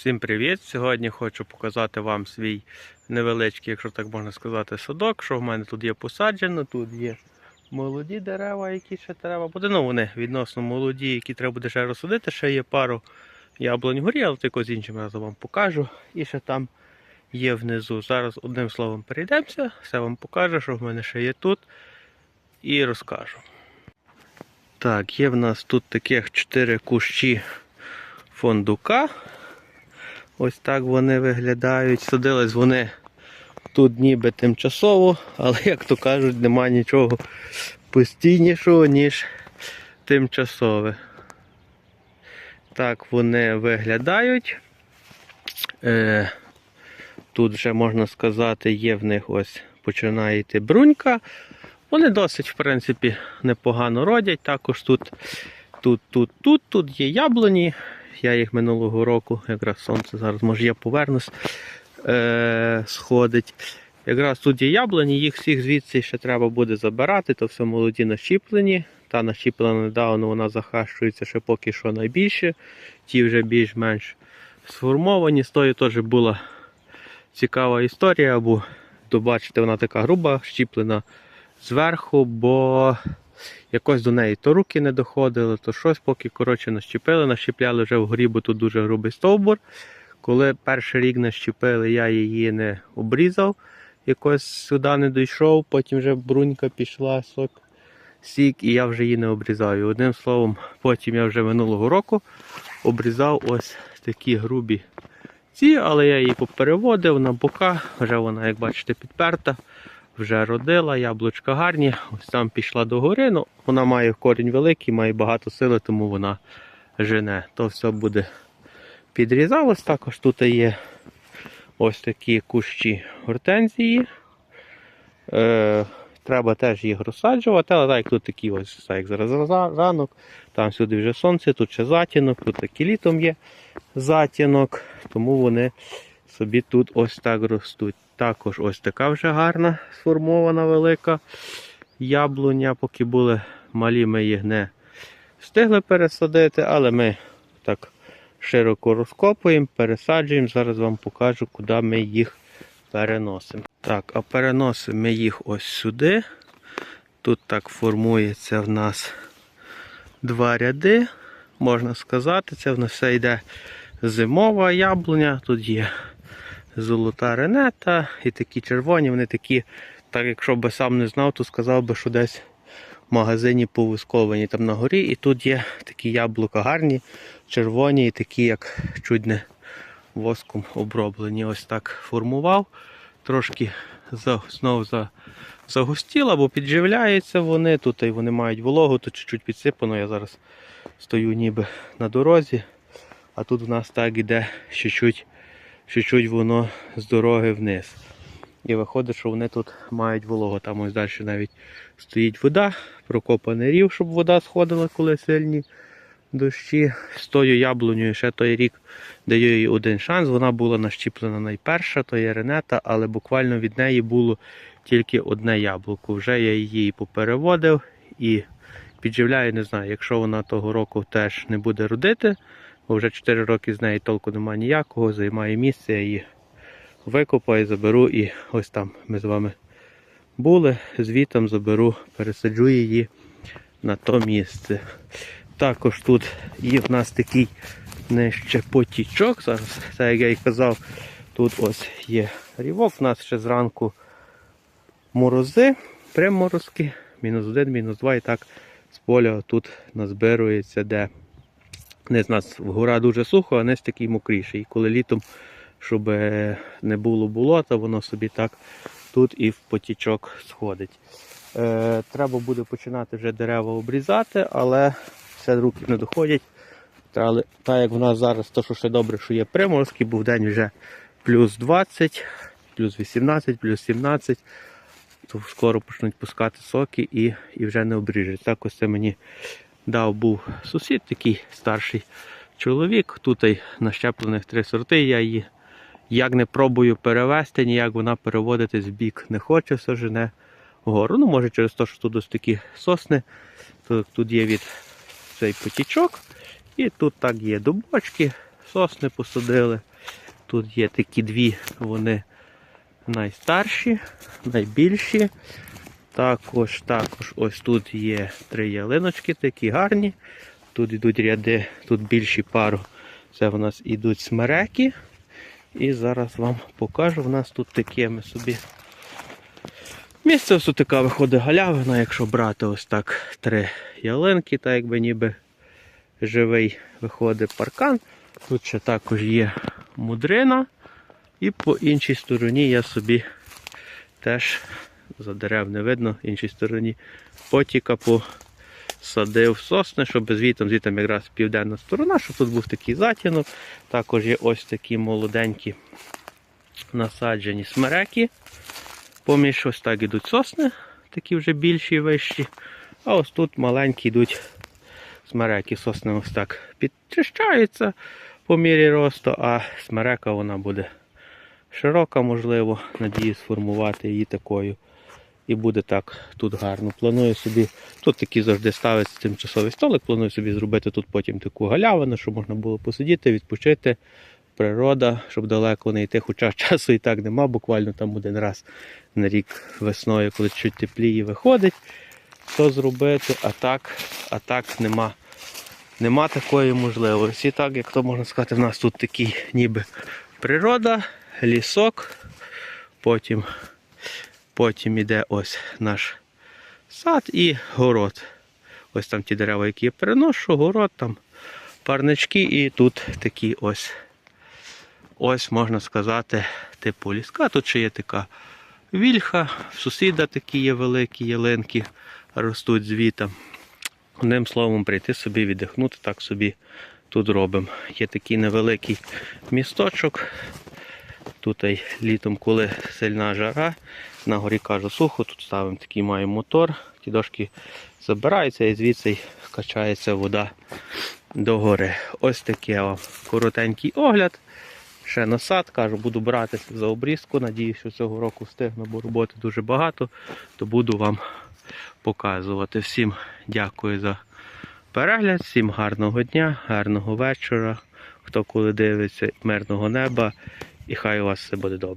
Всім привіт! Сьогодні хочу показати вам свій невеличкий, якщо так можна сказати, садок, що в мене тут є посаджено. Тут є молоді дерева, які ще треба буде. Ну, вони відносно молоді, які треба буде ще розсадити. Ще є пару яблунь горі, але тільки з іншим разом вам покажу. І ще там є внизу. Зараз одним словом перейдемося, все вам покажу, що в мене ще є тут. І розкажу. Так, є в нас тут таких 4 кущі фондука. Ось так вони виглядають. Садились вони тут ніби тимчасово, але, як то кажуть, нема нічого постійнішого, ніж тимчасове. Так вони виглядають. Е, тут вже можна сказати, є в них ось починає йти брунька. Вони досить, в принципі, непогано родять. Також тут, тут, тут, тут, тут є яблуні. Я їх минулого року, якраз сонце зараз, може я повернусь, е- сходить. Якраз тут є яблуні, їх всіх звідси ще треба буде забирати, то все молоді нащіплені. Та нащіплена недавно, вона захащується ще поки що найбільше. Ті вже більш-менш сформовані. З тою теж була цікава історія, бо бачите, вона така груба, щіплена зверху, бо якось до неї то руки не доходили, то щось, поки коротше нащепили, нащепляли вже вгорі, бо тут дуже грубий стовбур. Коли перший рік нащепили, я її не обрізав, якось сюди не дійшов, потім вже брунька пішла, сок, сік, і я вже її не обрізав. І одним словом, потім я вже минулого року обрізав ось такі грубі ці, але я її попереводив на бока, вже вона, як бачите, підперта вже родила, яблучка гарні. Ось там пішла до гори. Ну, вона має корінь великий, має багато сили, тому вона жене. То все буде підрізалось. Також тут є ось такі кущі гортензії. Е, треба теж їх розсаджувати, але так тут такі ось, так як зараз ранок, там сюди вже сонце, тут ще затінок, тут такі літом є затінок, тому вони собі тут ось так ростуть. Також ось така вже гарна сформована велика яблуня. Поки були малі, ми їх не встигли пересадити, але ми так широко розкопуємо, пересаджуємо. Зараз вам покажу, куди ми їх переносимо. Так, а переносимо ми їх ось сюди. Тут так формується в нас два ряди, можна сказати. Це в нас все йде зимова яблуня. Тут є золота ренета і такі червоні, вони такі, так якщо би сам не знав, то сказав би, що десь в магазині повисковані там на горі. І тут є такі яблука гарні, червоні і такі, як чуть не воском оброблені. Ось так формував. Трошки за, знов за, загустіло, бо підживляються вони. Тут і вони мають вологу, тут чуть-чуть підсипано. Я зараз стою ніби на дорозі, а тут в нас так іде чуть-чуть чуть-чуть воно з дороги вниз. І виходить, що вони тут мають вологу. Там ось далі навіть стоїть вода, прокопаний рів, щоб вода сходила, коли сильні дощі. З тою яблунею ще той рік даю їй один шанс. Вона була нащіплена найперша, то є ренета, але буквально від неї було тільки одне яблуко. Вже я її попереводив і підживляю, не знаю, якщо вона того року теж не буде родити. Вже 4 роки з неї толку немає ніякого, займає місце, я її викопаю, заберу і ось там ми з вами були. Звітом заберу, пересаджу її на то місце. Також тут є в нас такий нижче. Зараз, так як я і казав, тут ось є рівок. У нас ще зранку морози, приморозки, мінус один, мінус два. І так з поля тут назбирується де. Низ нас гора дуже сухо, а низ такий мокріший. Коли літом, щоб е, не було болота, воно собі так тут і в потічок сходить. Е, треба буде починати вже дерева обрізати, але все руки не доходять. Та, та як в нас зараз, то що ще добре, що є приморозки, був день вже плюс 20, плюс 18, плюс 17, то скоро почнуть пускати соки і, і вже не обріжуть. Так ось це мені дав був сусід, такий старший чоловік. Тут нащеплених три сорти. Я її як не пробую перевести, ніяк вона переводитись в бік не хоче, все жене вгору. Ну, може через те, що тут ось такі сосни. Тут, тут є від цей потічок. І тут так є дубочки, сосни посадили. Тут є такі дві, вони найстарші, найбільші. Також, також ось тут є три ялиночки, такі гарні. Тут йдуть ряди, тут більші пару. Це в нас ідуть смереки. І зараз вам покажу. У нас тут таке ми собі. Місце ось така виходить галявина, якщо брати ось так три ялинки, так якби ніби живий виходить паркан. Тут ще також є мудрина. І по іншій стороні я собі теж за дерев не видно, іншій стороні потіка посадив сосни, щоб звітом, звітом якраз південна сторона, щоб тут був такий затінок. Також є ось такі молоденькі насаджені смереки. Поміж ось так ідуть сосни, такі вже більші і вищі. А ось тут маленькі йдуть смереки. Сосни ось так підчищаються по мірі росту, а смерека вона буде широка, можливо, надію сформувати її такою. І буде так тут гарно. Планую собі, тут такі завжди ставиться тимчасовий столик, планую собі зробити тут потім таку галявину, щоб можна було посидіти, відпочити. Природа, щоб далеко не йти, хоча часу і так нема, буквально там один раз на рік весною, коли чуть тепліє виходить, то зробити, а так, а так нема, нема такої можливості. І так, як то можна сказати, в нас тут такий ніби природа, лісок, потім, потім іде ось наш сад і город. Ось там ті дерева, які я переношу, город, там парнички, і тут такі ось, ось можна сказати, типу ліска. Тут ще є така вільха, в сусіда такі є великі ялинки, ростуть звітом. Одним словом, прийти собі віддихнути, так собі тут робимо. Є такий невеликий місточок. Тут літом, коли сильна жара, на горі кажу сухо, тут ставимо такий маємо мотор, ті дошки забираються і звідси качається вода до гори. Ось такий вам коротенький огляд. Ще насад, кажу, буду братися за обрізку. Надіюсь, що цього року встигну, бо роботи дуже багато, то буду вам показувати. Всім дякую за перегляд, всім гарного дня, гарного вечора. Хто коли дивиться, мирного неба, і хай у вас все буде добре.